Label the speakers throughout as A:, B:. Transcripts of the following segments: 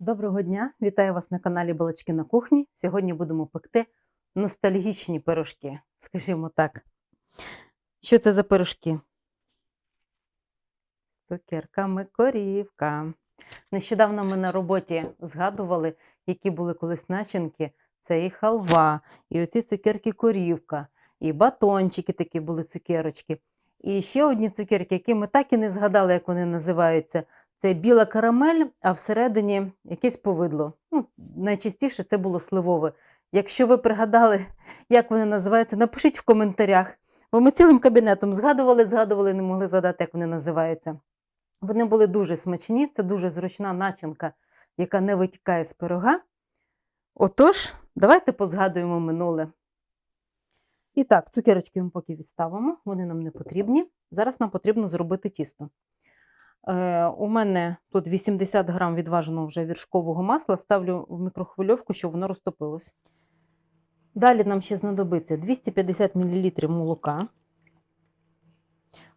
A: Доброго дня! Вітаю вас на каналі Балачки на кухні. Сьогодні будемо пекти ностальгічні пирожки, скажімо так. Що це за пирожки? Цукерками корівка. Нещодавно ми на роботі згадували, які були колись начинки. Це і халва, і оці цукерки корівка, і батончики такі були цукерочки. І ще одні цукерки, які ми так і не згадали, як вони називаються. Це біла карамель, а всередині якесь повидло. Ну, найчастіше це було сливове. Якщо ви пригадали, як вони називаються, напишіть в коментарях. Бо ми цілим кабінетом згадували, згадували, не могли згадати, як вони називаються. Вони були дуже смачні, це дуже зручна начинка, яка не витікає з пирога. Отож, давайте позгадуємо минуле. І так, цукерочки ми поки відставимо, вони нам не потрібні. Зараз нам потрібно зробити тісто. Е, у мене тут 80 грам відваженого вже віршкового масла, ставлю в мікрохвильовку, щоб воно розтопилось. Далі нам ще знадобиться 250 мл молока.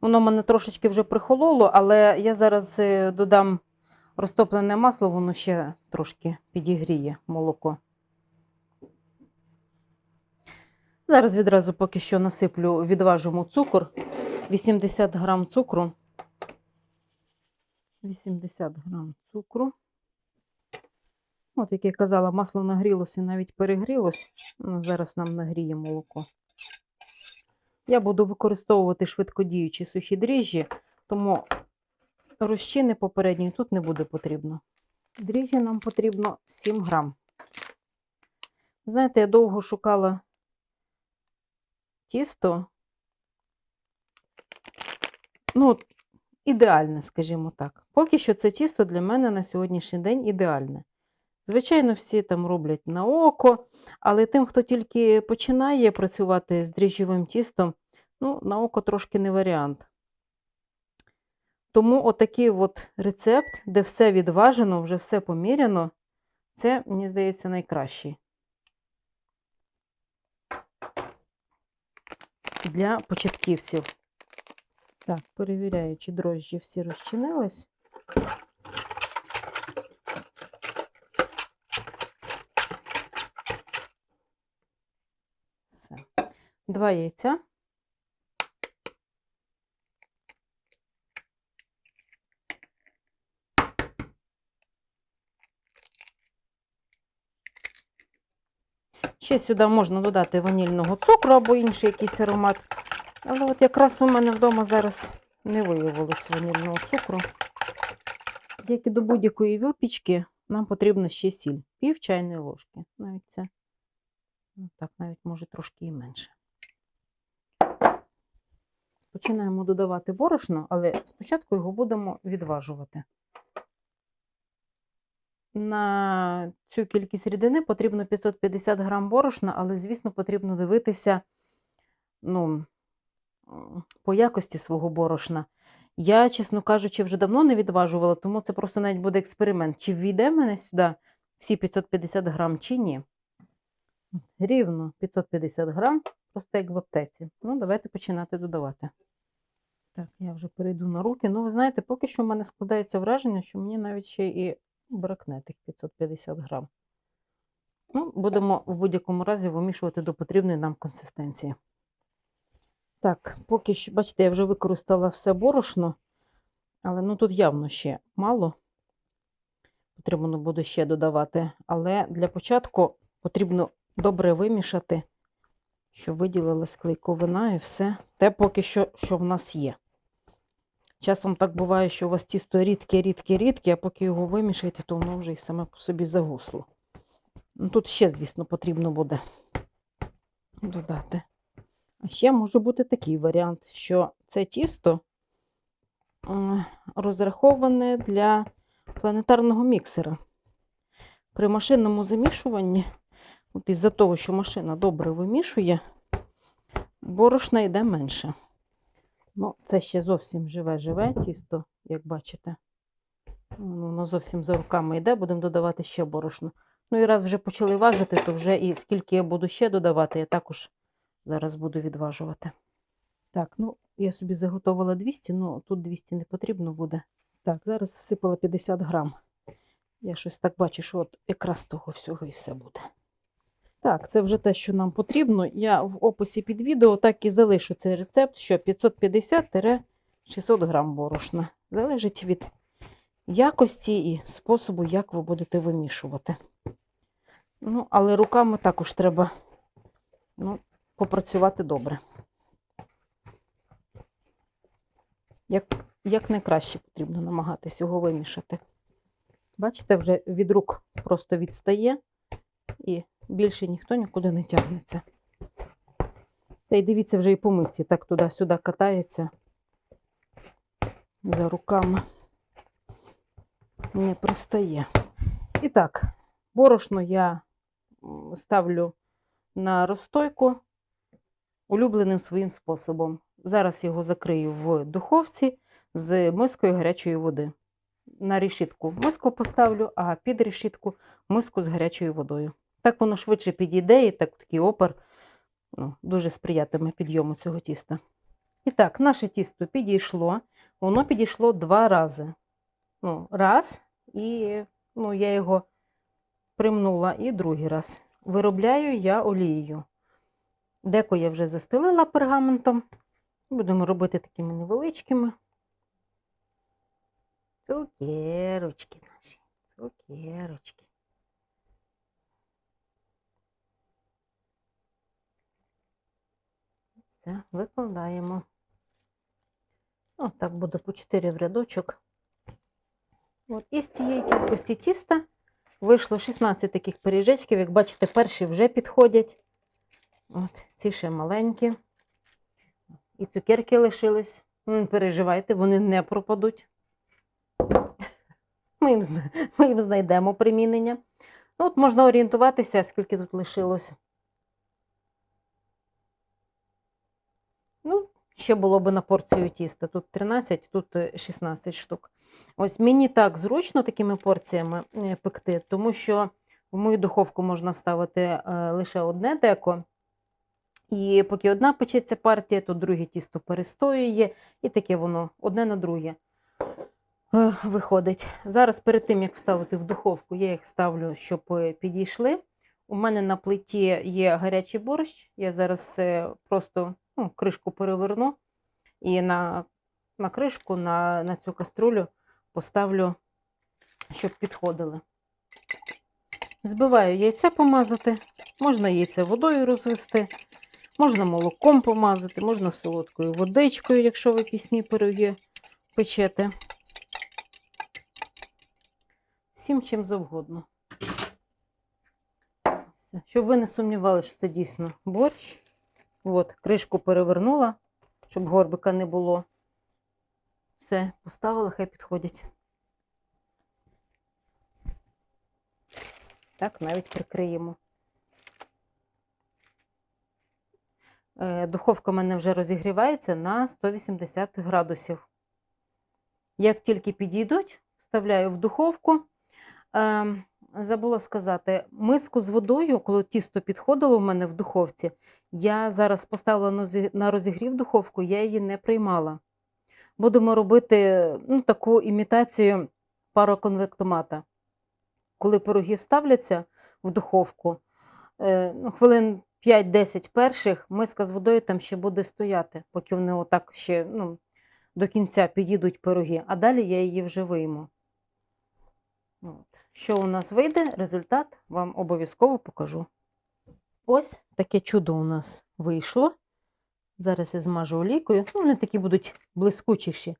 A: Воно в мене трошечки вже прихололо, але я зараз е, додам розтоплене масло, воно ще трошки підігріє молоко. Зараз відразу поки що насиплю, відважимо цукор. 80 грам цукру. 80 грам цукру. От, як я казала, масло нагрілося, і навіть перегрілося. Ну, зараз нам нагріє молоко. Я буду використовувати швидкодіючі сухі дріжджі, тому розчини попередньої тут не буде потрібно. Дріжджі нам потрібно 7 грам. Знаєте, я довго шукала тісто. Ну, ідеальне, скажімо так. Поки що це тісто для мене на сьогоднішній день ідеальне. Звичайно, всі там роблять на око, але тим, хто тільки починає працювати з дріжджовим тістом, ну, на око трошки не варіант. Тому отакий от рецепт, де все відважено, вже все поміряно, це, мені здається, найкращий. Для початківців. Так, перевіряю, чи дрожжі всі розчинились. Все. Два яйця. Ще сюди можна додати ванільного цукру або інший якийсь аромат. Але от якраз у мене вдома зараз не виявилось ванільного цукру. Як і до будь-якої випічки, нам потрібна ще сіль. Пів чайної ложки. Навіть це, ну, так, навіть може трошки і менше. Починаємо додавати борошно, але спочатку його будемо відважувати. На цю кількість рідини потрібно 550 грам борошна, але, звісно, потрібно дивитися, ну, по якості свого борошна. Я, чесно кажучи, вже давно не відважувала, тому це просто навіть буде експеримент. Чи ввійде мене сюди всі 550 грам, чи ні. Рівно 550 грам, просто як в аптеці. Ну, давайте починати додавати. Так, я вже перейду на руки. Ну, ви знаєте, поки що в мене складається враження, що мені навіть ще і бракне тих 550 грам. Ну, будемо в будь-якому разі вимішувати до потрібної нам консистенції. Так, поки що, бачите, я вже використала все борошно, але ну тут явно ще мало. Потрібно буде ще додавати. Але для початку потрібно добре вимішати, щоб виділилась клейковина і все. Те поки що, що в нас є. Часом так буває, що у вас тісто рідке, рідке, рідке, а поки його вимішаєте, то воно вже і саме по собі загусло. Ну, Тут ще, звісно, потрібно буде додати. А ще може бути такий варіант, що це тісто е, розраховане для планетарного міксера. При машинному замішуванні, от із-за того, що машина добре вимішує, борошна йде менше. Ну, це ще зовсім живе-живе тісто, як бачите. Воно зовсім за руками йде, будемо додавати ще борошно. Ну і раз вже почали важити, то вже і скільки я буду ще додавати, я також зараз буду відважувати. Так, ну, я собі заготовила 200, ну тут 200 не потрібно буде. Так, зараз всипала 50 грам. Я щось так бачу, що от якраз того всього і все буде. Так, це вже те, що нам потрібно. Я в описі під відео так і залишу цей рецепт, що 550-600 грам борошна. Залежить від якості і способу, як ви будете вимішувати. Ну, але руками також треба ну, попрацювати добре. Як, як найкраще потрібно намагатись його вимішати. Бачите, вже від рук просто відстає і більше ніхто нікуди не тягнеться. Та й дивіться, вже і по мисці так туди-сюди катається за руками. Не пристає. І так, борошно я ставлю на розстойку улюбленим своїм способом. Зараз його закрию в духовці з мискою гарячої води. На решітку миску поставлю, а під решітку миску з гарячою водою. Так воно швидше підійде, і так такий опер ну, дуже сприятиме підйому цього тіста. І так, наше тісто підійшло. Воно підійшло два рази. Ну, раз, і ну, я його примнула, і другий раз. Виробляю я олією. Деко я вже застелила пергаментом. Будемо робити такими невеличкими. Цукерочки наші, цукерочки. Все, викладаємо. О, так буде по 4 в рядочок. От, із цієї кількості тіста вийшло 16 таких пиріжечків. Як бачите, перші вже підходять. От, ці ще маленькі. І цукерки лишились. Не переживайте, вони не пропадуть. Ми їм, знайдемо примінення. Ну, от можна орієнтуватися, скільки тут лишилось. Ну, ще було б на порцію тіста. Тут 13, тут е, 16 штук. Ось мені так зручно такими порціями е, пекти, тому що в мою духовку можна вставити е, лише одне деко. І поки одна печеться партія, то друге тісто перестоює, і таке воно одне на друге е, виходить. Зараз перед тим, як вставити в духовку, я їх ставлю, щоб е, підійшли. У мене на плиті є гарячий борщ. Я зараз е, просто ну, кришку переверну і на, на кришку, на, на цю каструлю поставлю, щоб підходили. Збиваю яйця помазати, можна яйця водою розвести, можна молоком помазати, можна солодкою водичкою, якщо ви пісні пироги печете. Всім чим завгодно. Щоб ви не сумнівалися, що це дійсно борщ. От, кришку перевернула, щоб горбика не було. Все, поставила, хай підходять. Так, навіть прикриємо. Духовка в мене вже розігрівається на 180 градусів. Як тільки підійдуть, вставляю в духовку. Ем, Забула сказати, миску з водою, коли тісто підходило в мене в духовці, я зараз поставила на розігрів духовку, я її не приймала. Будемо робити ну, таку імітацію пароконвектомата. Коли пироги вставляться в духовку, е, ну, хвилин 5-10 перших миска з водою там ще буде стояти, поки вони отак ще ну, до кінця підійдуть пироги, а далі я її вже вийму. От. Що у нас вийде, результат вам обов'язково покажу. Ось таке чудо у нас вийшло. Зараз я змажу олійкою. Ну, вони такі будуть блискучіші.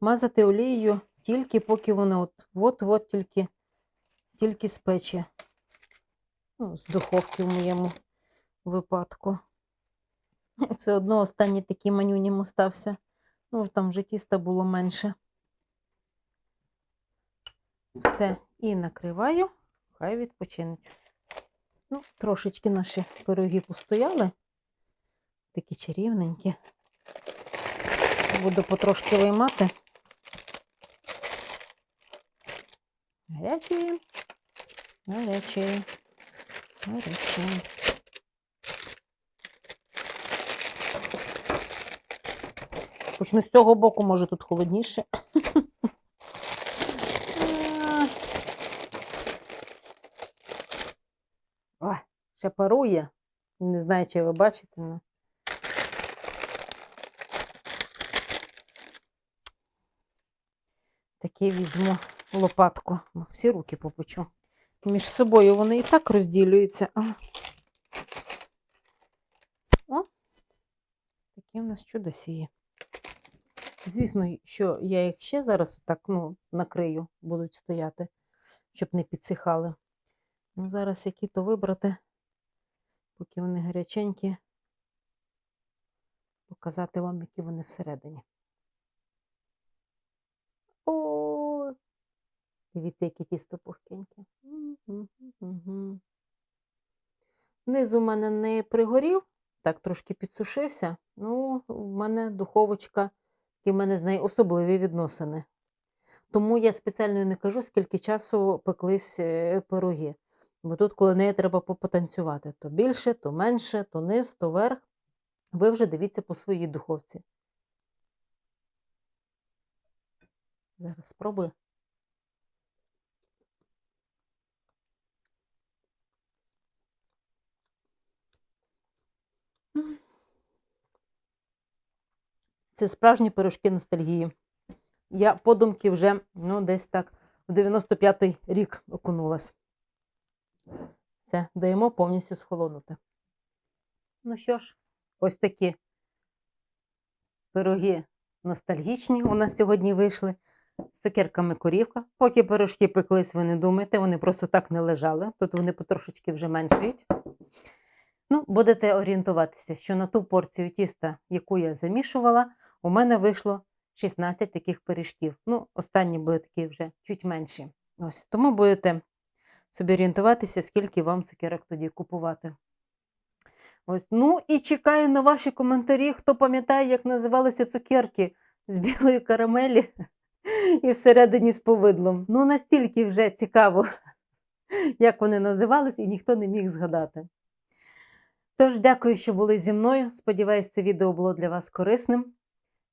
A: Мазати олією тільки поки воно от, от-от тільки, тільки спече. Ну, з духовки в моєму випадку. Все одно останній такий манюнім остався. Ну, там вже тіста було менше. Все, і накриваю, хай відпочинуть. Ну, трошечки наші пироги постояли, такі чарівненькі. Буду потрошки виймати. Гарячі, гарячі, гарячі. також. Ну, з цього боку, може, тут холодніше. О, ще парує. Не знаю, чи ви бачите. Ну. але... Таке візьму лопатку. Всі руки попечу. Між собою вони і так розділюються. О, таке в нас чудо сіє. Звісно, що я їх ще зараз так ну, накрию, будуть стояти, щоб не підсихали. Ну, зараз які то вибрати, поки вони гаряченькі, показати вам, які вони всередині. О, дивіться, які тісто пухкеньке. Мгм. Низ у мене не пригорів, так трошки підсушився. Ну, в мене духовочка, і в мене з нею особливі відносини. Тому я спеціально не кажу, скільки часу пеклись е, пироги. Бо тут, коли неї треба попотанцювати, то більше, то менше, то низ, то верх. Ви вже дивіться по своїй духовці. Зараз спробую. Це справжні пирожки ностальгії. Я подумки вже ну, десь так в 95-й рік окунулась. Все, даємо повністю схолонути. Ну що ж, ось такі пироги ностальгічні у нас сьогодні вийшли з цукерками корівка. Поки пирожки пеклись, ви не думайте, вони просто так не лежали. Тут вони потрошечки вже меншають. Ну, будете орієнтуватися, що на ту порцію тіста, яку я замішувала, у мене вийшло 16 таких пиріжків. Ну, останні були такі вже чуть менші. Ось, тому будете собі орієнтуватися, скільки вам цукерок тоді купувати. Ось. Ну і чекаю на ваші коментарі, хто пам'ятає, як називалися цукерки з білої карамелі і всередині з повидлом. Ну, настільки вже цікаво, як вони називались, і ніхто не міг згадати. Тож, дякую, що були зі мною. Сподіваюсь, це відео було для вас корисним.